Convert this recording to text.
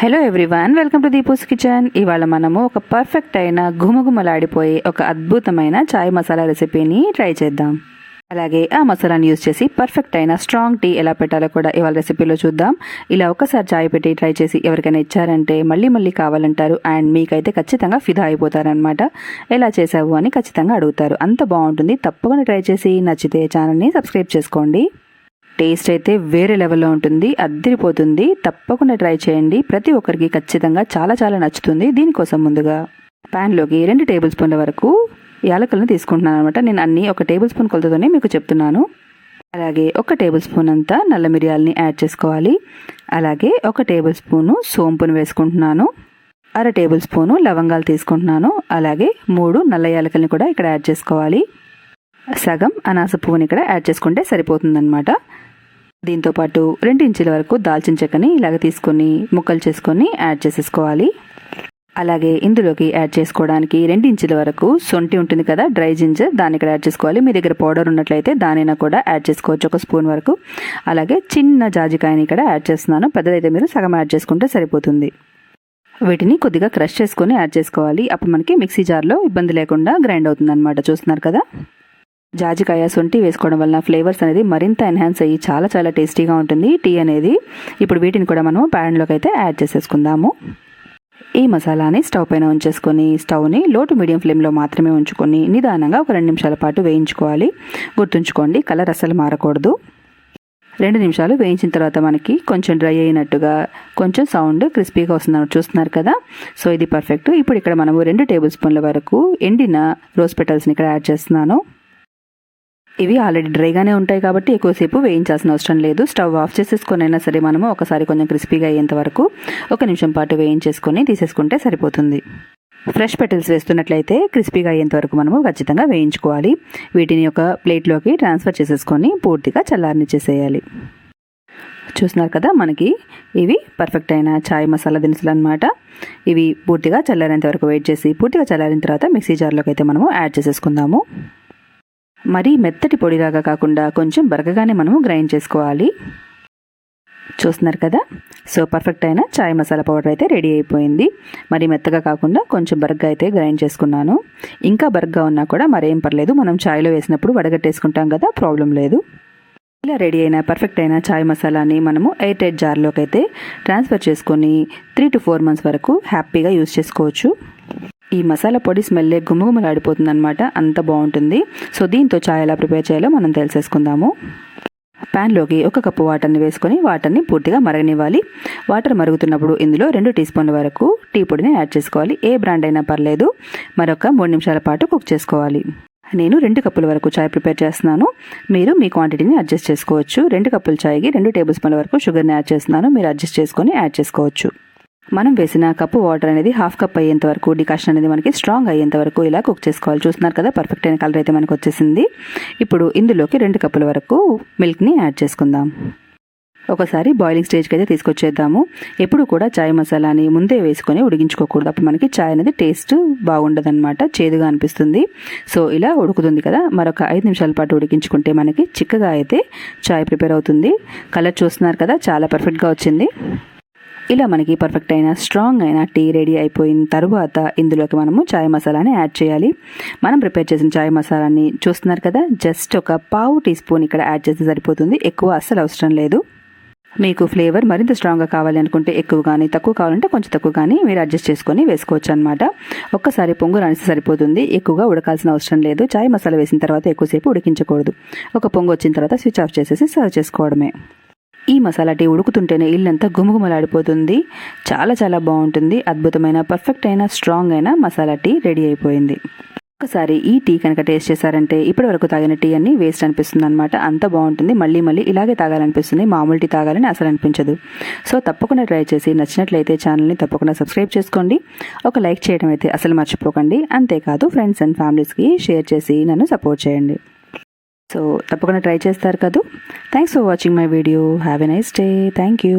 Hello everyone welcome to Deepu's kitchen ఇవాళ మనము ఒక పర్ఫెక్ట్ అయిన ఘుమఘుమలాడిపోయే ఒక అద్భుతమైన చాయ్ మసాలా రెసిపీని ట్రై చేద్దాం. అలాగే ఆ మసాలాని యూజ్ చేసి పర్ఫెక్ట్ అయిన స్ట్రాంగ్ టీ ఎలా పెట్టాలో కూడా ఇవాళ రెసిపీలో చూద్దాం. ఇలా ఒకసారి చాయ్ పెట్టి ట్రై చేసి ఎవరికైనా ఇచ్చారంటే మళ్ళీ మళ్ళీ కావాలంటారు అండ్ మీకైతే ఖచ్చితంగా ఫిదా అయిపోతారనమాట ఎలా చేసావు అని ఖచ్చితంగా అడుగుతారు. అంత బాగుంటుంది తప్పకుండా ట్రై చేసి నచ్చితే ఛానల్ని సబ్స్క్రైబ్ చేసుకోండి. టేస్ట్ అయితే వేరే లెవెల్లో ఉంటుంది అద్దరిపోతుంది. తప్పకుండా ట్రై చేయండి. ప్రతి ఒక్కరికి ఖచ్చితంగా చాలా చాలా నచ్చుతుంది. దీనికోసం ముందుగా ప్యాన్లోకి రెండు టేబుల్ స్పూన్ల వరకు యాలకులను తీసుకుంటున్నాను అనమాట నేను అన్ని ఒక టేబుల్ స్పూన్ కొలతతోనే మీకు చెప్తున్నాను. అలాగే ఒక టేబుల్ స్పూన్ అంతా నల్ల మిరియాలని యాడ్ చేసుకోవాలి. అలాగే ఒక టేబుల్ స్పూను సోంపును వేసుకుంటున్నాను. అర టేబుల్ స్పూను లవంగాలు తీసుకుంటున్నాను. అలాగే మూడు నల్ల యాలకల్ని కూడా ఇక్కడ యాడ్ చేసుకోవాలి. సగం అనాస పువ్వుని ఇక్కడ యాడ్ చేసుకుంటే సరిపోతుందన్నమాట. దీంతోపాటు రెండు ఇంచుల వరకు దాల్చిన చెక్కని ఇలాగ తీసుకొని ముక్కలు చేసుకొని యాడ్ చేసేసుకోవాలి. అలాగే ఇందులోకి యాడ్ చేసుకోవడానికి రెండు ఇంచుల వరకు సొంటి ఉంటుంది కదా డ్రై జింజర్ దాన్ని ఇక్కడ యాడ్ చేసుకోవాలి. మీ దగ్గర పౌడర్ ఉన్నట్లయితే దానైనా కూడా యాడ్ చేసుకోవచ్చు ఒక స్పూన్ వరకు. అలాగే చిన్న జాజికాయని ఇక్కడ యాడ్ చేస్తున్నాను. పెద్దదైతే మీరు సగం యాడ్ చేసుకుంటే సరిపోతుంది. వీటిని కొద్దిగా క్రష్ చేసుకొని యాడ్ చేసుకోవాలి. అప్పుడు మనకి మిక్సీ జార్లో ఇబ్బంది లేకుండా గ్రైండ్ అవుతుంది అనమాట చూస్తున్నారు కదా? జాజికాయ సొంటి వేసుకోవడం వలన ఫ్లేవర్స్ అనేది మరింత ఎన్హాన్స్ అయ్యి చాలా చాలా టేస్టీగా ఉంటుంది టీ అనేది. ఇప్పుడు వీటిని కూడా మనం ప్యాన్లోకి అయితే యాడ్ చేసేసుకుందాము. ఈ మసాలాని స్టవ్ పైన ఉంచేసుకొని స్టవ్ని లో టు మీడియం ఫ్లేమ్లో మాత్రమే ఉంచుకొని నిదానంగా ఒక రెండు నిమిషాల పాటు వేయించుకోవాలి. గుర్తుంచుకోండి కలర్ అస్సలు మారకూడదు. రెండు నిమిషాలు వేయించిన తర్వాత మనకి కొంచెం డ్రై అయినట్టుగా కొంచెం సౌండ్ క్రిస్పీగా వస్తుందని చూస్తున్నారు కదా? సో ఇది పర్ఫెక్ట్. ఇప్పుడు ఇక్కడ మనము రెండు టేబుల్ స్పూన్ల వరకు ఎండిన రోజ్ పెటల్స్ని ఇక్కడ యాడ్ చేస్తున్నాను. ఇవి ఆల్రెడీ డ్రైగానే ఉంటాయి కాబట్టి ఎక్కువసేపు వేయించాల్సిన అవసరం లేదు. స్టవ్ ఆఫ్ చేసేసుకొని అయినా సరే మనము ఒకసారి కొంచెం క్రిస్పీగా అయ్యేంత వరకు ఒక నిమిషం పాటు వేయించేసుకొని తీసేసుకుంటే సరిపోతుంది. ఫ్రెష్ పెటల్స్ వేస్తున్నట్లయితే క్రిస్పీగా అయ్యేంత వరకు మనము ఖచ్చితంగా వేయించుకోవాలి. వీటిని ఒక ప్లేట్లోకి ట్రాన్స్ఫర్ చేసేసుకొని పూర్తిగా చల్లారనిచ్చేసేయాలి. చూస్తున్నారు కదా మనకి ఇవి పర్ఫెక్ట్ అయిన చాయ్ మసాలా దినుసులు అనమాట ఇవి పూర్తిగా చల్లారేంత వరకు వెయిట్ చేసి పూర్తిగా చల్లారిన తర్వాత మిక్సీ జార్లోకి అయితే మనము యాడ్ చేసేసుకుందాము. మరీ మెత్తటి పొడిలాగా కాకుండా కొంచెం బరకగానే మనము గ్రైండ్ చేసుకోవాలి. చూస్తున్నారు కదా? సో పర్ఫెక్ట్ అయిన చాయ్ మసాలా పౌడర్ అయితే రెడీ అయిపోయింది. మరి మెత్తగా కాకుండా కొంచెం బరగ్గా అయితే గ్రైండ్ చేసుకున్నాను. ఇంకా బరగ్గా ఉన్నా కూడా మరేం పర్లేదు మనం చాయ్లో వేసినప్పుడు వడగట్టేసుకుంటాం కదా ప్రాబ్లం లేదు. ఇలా రెడీ అయిన పర్ఫెక్ట్ అయిన చాయ్ మసాలాని మనము ఎయిర్ ఎయిట్ జార్లోకి అయితే ట్రాన్స్ఫర్ చేసుకొని త్రీ టు ఫోర్ మంత్స్ వరకు హ్యాపీగా యూస్ చేసుకోవచ్చు. ఈ మసాలా పొడి స్మెల్లే గుమగుమలాడిపోతుంది అనమాట అంత బాగుంటుంది. సో దీంతో చాయ్ ఎలా ప్రిపేర్ చేయాలో మనం తెలిసేసుకుందాము. ప్యాన్లోకి ఒక కప్పు వాటర్ని వేసుకొని వాటర్ని పూర్తిగా మరగనివ్వాలి. వాటర్ మరుగుతున్నప్పుడు ఇందులో రెండు టీ స్పూన్ల వరకు టీ పొడిని యాడ్ చేసుకోవాలి. ఏ బ్రాండ్ అయినా పర్లేదు. మరొక మూడు నిమిషాల పాటు కుక్ చేసుకోవాలి. నేను రెండు కప్పుల వరకు చాయ్ ప్రిపేర్ చేస్తున్నాను. మీరు మీ క్వాంటిటీని అడ్జస్ట్ చేసుకోవచ్చు. రెండు కప్పుల చాయ్కి రెండు టేబుల్ స్పూన్ల వరకు షుగర్ని యాడ్ చేస్తున్నాను. మీరు అడ్జస్ట్ చేసుకొని యాడ్ చేసుకోవచ్చు. మనం వేసిన కప్పు వాటర్ అనేది హాఫ్ కప్ అయ్యేంత వరకు డికాషన్ అనేది మనకి స్ట్రాంగ్ అయ్యేంత వరకు ఇలా కుక్ చేసుకోవాలి. చూస్తున్నారు కదా పర్ఫెక్ట్ అయిన కలర్ అయితే మనకు వచ్చేసింది. ఇప్పుడు ఇందులోకి రెండు కప్పుల వరకు మిల్క్ని యాడ్ చేసుకుందాం. ఒకసారి బాయిలింగ్ స్టేజ్కి అయితే తీసుకొచ్చేద్దాము. ఎప్పుడు కూడా చాయ్ మసాలాని ముందే వేసుకొని ఉడికించుకోకూడదు. అప్పుడు మనకి చాయ్ అనేది టేస్ట్ బాగుండదన్నమాట చేదుగా అనిపిస్తుంది. సో ఇలా ఉడుకుతుంది కదా మరొక ఐదు నిమిషాల పాటు ఉడికించుకుంటే మనకి చిక్కగా అయితే చాయ్ ప్రిపేర్ అవుతుంది. కలర్ చూస్తున్నారు కదా చాలా పర్ఫెక్ట్గా వచ్చింది. ఇలా మనకి పర్ఫెక్ట్ అయిన స్ట్రాంగ్ అయిన టీ రెడీ అయిపోయిన తర్వాత ఇందులోకి మనము చాయ్ మసాలాని యాడ్ చేయాలి. మనం ప్రిపేర్ చేసిన చాయ్ మసాలాని చూస్తున్నారు కదా జస్ట్ ఒక పావు టీ స్పూన్ ఇక్కడ యాడ్ చేస్తే సరిపోతుంది. ఎక్కువ అస్సలు అవసరం లేదు. మీకు ఫ్లేవర్ మరింత స్ట్రాంగ్గా కావాలి అనుకుంటే ఎక్కువ కానీ తక్కువ కావాలంటే కొంచెం తక్కువ కానీ మీరు అడ్జస్ట్ చేసుకొని వేసుకోవచ్చు అనమాట ఒక్కసారి పొంగు రానిస్తే సరిపోతుంది. ఎక్కువగా ఉడకాల్సిన అవసరం లేదు. చాయ్ మసాలా వేసిన తర్వాత ఎక్కువసేపు ఉడికించకూడదు. ఒక పొంగు వచ్చిన తర్వాత స్విచ్ ఆఫ్ చేసేసి సర్వ్ చేసుకోవడమే. ఈ మసాలా టీ ఉడుకుతుంటేనే ఇల్లంతా గుమగుమలాడిపోతుంది. చాలా చాలా బాగుంటుంది. అద్భుతమైన పర్ఫెక్ట్ అయిన స్ట్రాంగ్ అయిన మసాలా టీ రెడీ అయిపోయింది. ఒకసారి ఈ టీ కనుక టేస్ట్ చేశారంటే ఇప్పటి వరకు తాగిన టీ అన్ని వేస్ట్ అనిపిస్తుంది అనమాట అంత బాగుంటుంది. మళ్ళీ మళ్ళీ ఇలాగే తాగాలనిపిస్తుంది. మామూలు టీ తాగాలని అసలు అనిపించదు. సో తప్పకుండా ట్రై చేసి నచ్చినట్లయితే ఛానల్ని తప్పకుండా సబ్స్క్రైబ్ చేసుకోండి. ఒక లైక్ చేయడం అయితే అసలు మర్చిపోకండి. అంతేకాదు ఫ్రెండ్స్ అండ్ ఫ్యామిలీస్కి షేర్ చేసి నన్ను సపోర్ట్ చేయండి. సో తప్పకుండా ట్రై చేస్తారు కదా. Thanks for watching my video have a nice day thank you